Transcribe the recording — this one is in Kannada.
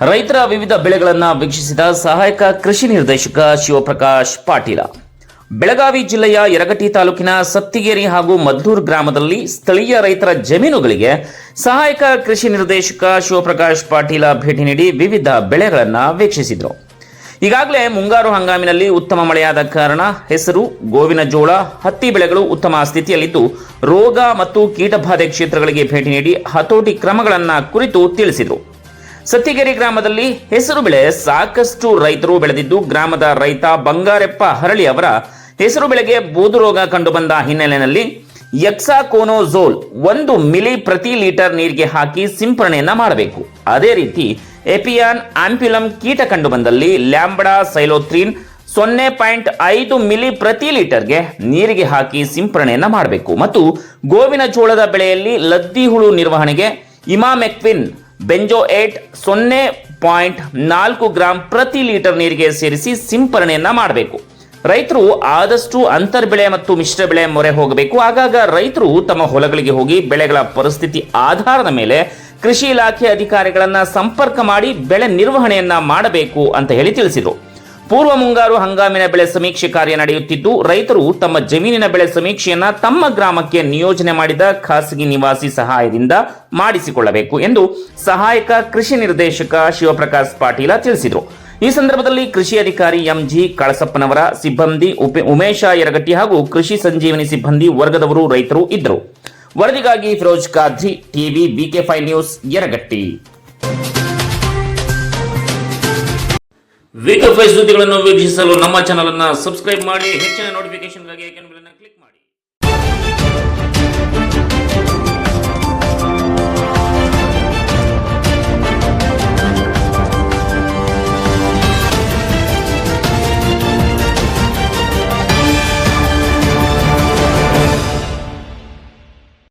ರೈತರ ವಿವಿಧ ಬೆಳೆಗಳನ್ನು ವೀಕ್ಷಿಸಿದ ಸಹಾಯಕ ಕೃಷಿ ನಿರ್ದೇಶಕ ಶಿವಪ್ರಕಾಶ್ ಪಾಟೀಲ. ಬೆಳಗಾವಿ ಜಿಲ್ಲೆಯ ಯರಗಟ್ಟಿ ತಾಲೂಕಿನ ಸತ್ತಿಗೇರಿ ಹಾಗೂ ಮದ್ದೂರ್ ಗ್ರಾಮದಲ್ಲಿ ಸ್ಥಳೀಯ ರೈತರ ಜಮೀನುಗಳಿಗೆ ಸಹಾಯಕ ಕೃಷಿ ನಿರ್ದೇಶಕ ಶಿವಪ್ರಕಾಶ್ ಪಾಟೀಲ ಭೇಟಿ ನೀಡಿ ವಿವಿಧ ಬೆಳೆಗಳನ್ನು ವೀಕ್ಷಿಸಿದರು. ಈಗಾಗಲೇ ಮುಂಗಾರು ಹಂಗಾಮಿನಲ್ಲಿ ಉತ್ತಮ ಮಳೆಯಾದ ಕಾರಣ ಹೆಸರು, ಗೋವಿನ ಜೋಳ, ಹತ್ತಿ ಬೆಳೆಗಳು ಉತ್ತಮ ಸ್ಥಿತಿಯಲ್ಲಿದ್ದು, ರೋಗ ಮತ್ತು ಕೀಟಬಾಧೆ ಕ್ಷೇತ್ರಗಳಿಗೆ ಭೇಟಿ ನೀಡಿ ಹತೋಟಿ ಕ್ರಮಗಳನ್ನು ಕುರಿತು ತಿಳಿಸಿದರು. ಸತ್ತಿಗೆರೆ ಗ್ರಾಮದಲ್ಲಿ ಹೆಸರು ಬೆಳೆ ಸಾಕಷ್ಟು ರೈತರು ಬೆಳೆದಿದ್ದು ಗ್ರಾಮದ ರೈತ ಬಂಗಾರೆಪ್ಪ ಹರಳಿ ಅವರ ಹೆಸರು ಬೆಳೆಗೆ ಬೂದು ರೋಗ ಕಂಡುಬಂದ ಹಿನ್ನೆಲೆಯಲ್ಲಿ ಎಕ್ಸಾಕೋನೋಝೋಲ್ ಒಂದು ಮಿಲಿ ಪ್ರತಿ ಲೀಟರ್ ನೀರಿಗೆ ಹಾಕಿ ಸಿಂಪರಣೆಯನ್ನ ಮಾಡಬೇಕು. ಅದೇ ರೀತಿ ಎಪಿಯಾನ್ ಆಂಪ್ಯುಲಮ್ ಕೀಟ ಕಂಡುಬಂದಲ್ಲಿ ಲ್ಯಾಂಬಡಾ ಸೈಲೋತ್ರಿನ್ ಸೊನ್ನೆ ಪಾಯಿಂಟ್ ಐದು ಮಿಲಿ ಪ್ರತಿ ಲೀಟರ್ಗೆ ನೀರಿಗೆ ಹಾಕಿ ಸಿಂಪರಣೆಯನ್ನ ಮಾಡಬೇಕು. ಮತ್ತು ಗೋವಿನ ಜೋಳದ ಬೆಳೆಯಲ್ಲಿ ಲದ್ದಿ ಹುಳು ನಿರ್ವಹಣೆಗೆ ಇಮಾಮೆಕ್ವಿನ್ ಬೆಂಜೋ ಏಟ್ ಸೊನ್ನೆ ಪಾಯಿಂಟ್ ನಾಲ್ಕು ಗ್ರಾಂ ಪ್ರತಿ ಲೀಟರ್ ನೀರಿಗೆ ಸೇರಿಸಿ ಸಿಂಪರಣೆಯನ್ನ ಮಾಡಬೇಕು. ರೈತರು ಆದಷ್ಟು ಅಂತರ್ ಬೆಳೆ ಮತ್ತು ಮಿಶ್ರ ಬೆಳೆ ಮೊರೆ ಹೋಗಬೇಕು. ಆಗಾಗ ರೈತರು ತಮ್ಮ ಹೊಲಗಳಿಗೆ ಹೋಗಿ ಬೆಳೆಗಳ ಪರಿಸ್ಥಿತಿ ಆಧಾರದ ಮೇಲೆ ಕೃಷಿ ಇಲಾಖೆ ಅಧಿಕಾರಿಗಳನ್ನ ಸಂಪರ್ಕ ಮಾಡಿ ಬೆಳೆ ನಿರ್ವಹಣೆಯನ್ನ ಮಾಡಬೇಕು ಅಂತ ಹೇಳಿ ತಿಳಿಸಿದರು. ಪೂರ್ವ ಮುಂಗಾರು ಹಂಗಾಮಿನ ಬೆಳೆ ಸಮೀಕ್ಷೆ ಕಾರ್ಯ ನಡೆಯುತ್ತಿದ್ದು, ರೈತರು ತಮ್ಮ ಜಮೀನಿನ ಬೆಳೆ ಸಮೀಕ್ಷೆಯನ್ನ ತಮ್ಮ ಗ್ರಾಮಕ್ಕೆ ನಿಯೋಜನೆ ಮಾಡಿದ ಖಾಸಗಿ ನಿವಾಸಿ ಸಹಾಯದಿಂದ ಮಾಡಿಸಿಕೊಳ್ಳಬೇಕು ಎಂದು ಸಹಾಯಕ ಕೃಷಿ ನಿರ್ದೇಶಕ ಶಿವಪ್ರಕಾಶ್ ಪಾಟೀಲ ತಿಳಿಸಿದರು. ಈ ಸಂದರ್ಭದಲ್ಲಿ ಕೃಷಿ ಅಧಿಕಾರಿ ಎಂಜಿ ಕಳಸಪ್ಪನವರ ಸಿಬ್ಬಂದಿ ಉಮೇಶ ಯರಗಟ್ಟಿ ಹಾಗೂ ಕೃಷಿ ಸಂಜೀವನಿ ಸಿಬ್ಬಂದಿ ವರ್ಗದವರು ರೈತರು ಇದ್ದರು. ವರದಿಗಾಗಿ Firoz Khadri, TV, BK five news, Yaragatti. Week ಸುದ್ದಿಗಳನ್ನು ವೀಕ್ಷಿಸಲು ನಮ್ಮ ಚಾನಲ್ ಅನ್ನು ಸಬ್ಸ್ಕ್ರೈಬ್ ಮಾಡಿ ಹೆಚ್ಚಿನ ನೋಟಿಫಿಕೇಶನ್ಗಾಗಿ